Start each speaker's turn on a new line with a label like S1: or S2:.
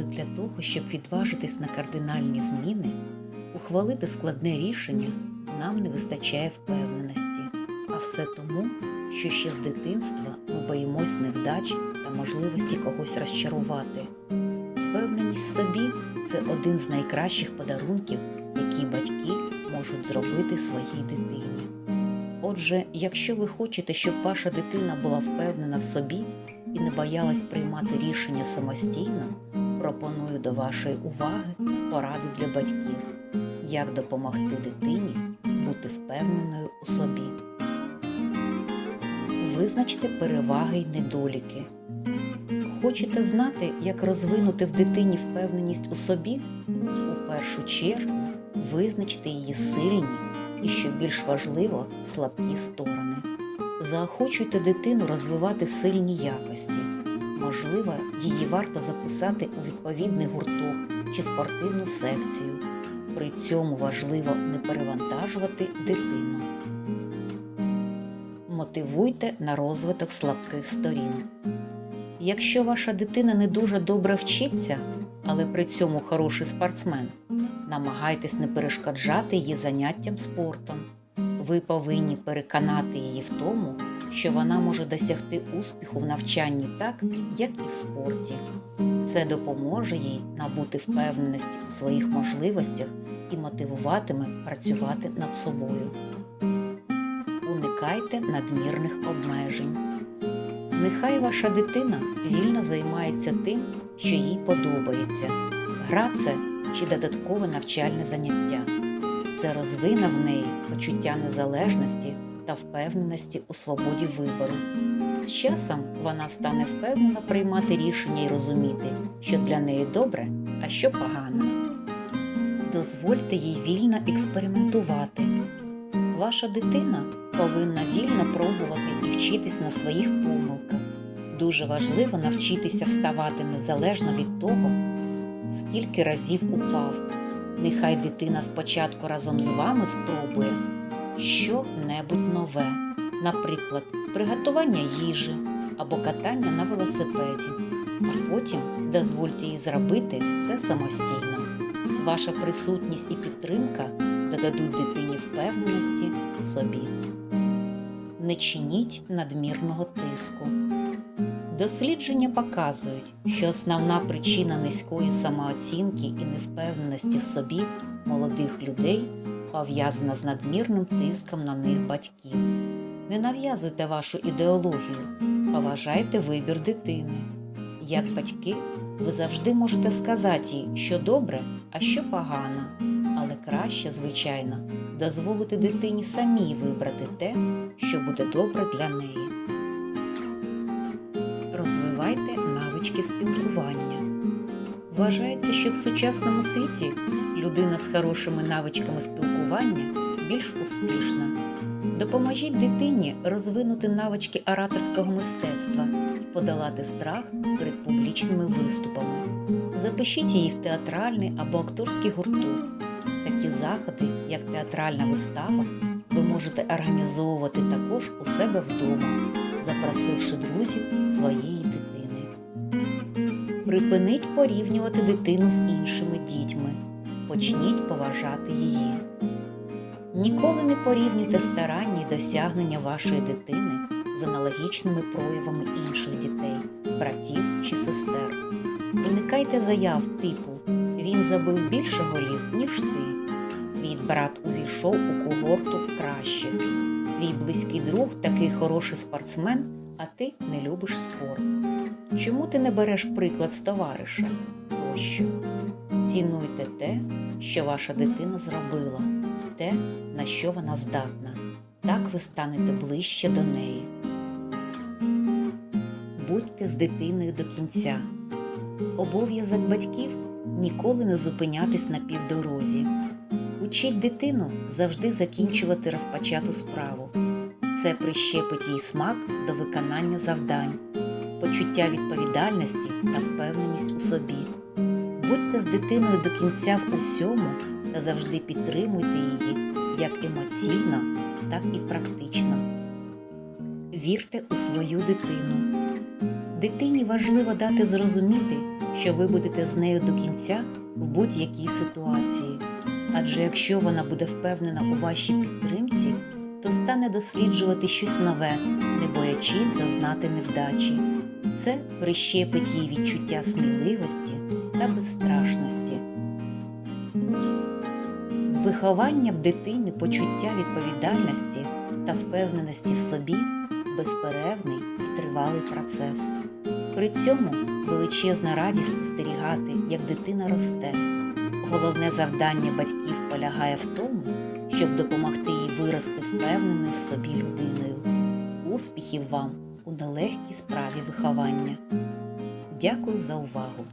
S1: Але для того, щоб відважитись на кардинальні зміни, ухвалити складне рішення, нам не вистачає впевненості. А все тому, що ще з дитинства ми боїмось невдач та можливості когось розчарувати. Впевненість в собі це один з найкращих подарунків, які батьки можуть зробити своїй дитині. Отже, якщо ви хочете, щоб ваша дитина була впевнена в собі і не боялась приймати рішення самостійно, пропоную до вашої уваги поради для батьків, як допомогти дитині бути впевненою у собі. Визначте переваги й недоліки. Хочете знати, як розвинути в дитині впевненість у собі? У першу чергу визначте її сильні і, що більш важливо, слабкі сторони. Заохочуйте дитину розвивати сильні якості. Можливо, її варто записати у відповідний гурток чи спортивну секцію. При цьому важливо не перевантажувати дитину. Мотивуйте на розвиток слабких сторін. Якщо ваша дитина не дуже добре вчиться, але при цьому хороший спортсмен, намагайтесь не перешкоджати її заняттям спортом. Ви повинні переконати її в тому, що вона може досягти успіху в навчанні так, як і в спорті. Це допоможе їй набути впевненість у своїх можливостях і мотивуватиме працювати над собою. Уникайте надмірних обмежень. Нехай ваша дитина вільно займається тим, що їй подобається. Гра це чи додаткове навчальне заняття. Це розвине в неї почуття незалежності та впевненості у свободі вибору. З часом вона стане впевнено приймати рішення і розуміти, що для неї добре, а що погано. Дозвольте їй вільно експериментувати. Ваша дитина повинна вільно пробувати і вчитись на своїх помилках. Дуже важливо навчитися вставати незалежно від того, скільки разів упав. Нехай дитина спочатку разом з вами спробує що-небудь нове, наприклад, приготування їжі або катання на велосипеді, а потім дозвольте їй зробити це самостійно. Ваша присутність і підтримка додадуть дитині впевненості у собі. Не чиніть надмірного тиску. Дослідження показують, що основна причина низької самооцінки і невпевненості в собі молодих людей пов'язана з надмірним тиском на них батьків. Не нав'язуйте вашу ідеологію, поважайте вибір дитини. Як батьки, ви завжди можете сказати їй, що добре, а що погано, але краще, звичайно, дозволити дитині самій вибрати те, що буде добре для неї. Розвивайте навички спілкування. Вважається, що в сучасному світі людина з хорошими навичками спілкування більш успішна. Допоможіть дитині розвинути навички ораторського мистецтва подолати страх перед публічними виступами. Запишіть її в театральний або акторський гурток. Такі заходи, як театральна вистава, ви можете організовувати також у себе вдома, запросивши друзів своєї дитини. Припиніть порівнювати дитину з іншими дітьми. Почніть поважати її. Ніколи не порівнюйте старання і досягнення вашої дитини з аналогічними проявами інших дітей, братів чи сестер. Уникайте заяв типу Він забив більше голів, ніж ти. Твій брат увійшов у когорту кращих. Твій близький друг такий хороший спортсмен, а ти не любиш спорт. Чому ти не береш приклад з товариша? Тощо. Цінуйте те, що ваша дитина зробила, те, на що вона здатна. Так ви станете ближче до неї. Будьте з дитиною до кінця. Обов'язок батьків ніколи не зупинятись на півдорозі. Учіть дитину завжди закінчувати розпочату справу. Це прищепить їй смак до виконання завдань, почуття відповідальності та впевненість у собі. Будьте з дитиною до кінця в усьому та завжди підтримуйте її як емоційно, так і практично. Вірте у свою дитину. Дитині важливо дати зрозуміти, що ви будете з нею до кінця в будь-якій ситуації. Адже якщо вона буде впевнена у вашій підтримці, то стане досліджувати щось нове, не боячись зазнати невдачі. Це прищепить їй відчуття сміливості та безстрашності. Виховання в дитини почуття відповідальності та впевненості в собі безперервний і тривалий процес. При цьому величезна радість спостерігати, як дитина росте. Головне завдання батьків полягає в тому, щоб допомогти їй вирости впевненою в собі людиною. Успіхів вам у нелегкій справі виховання. Дякую за увагу!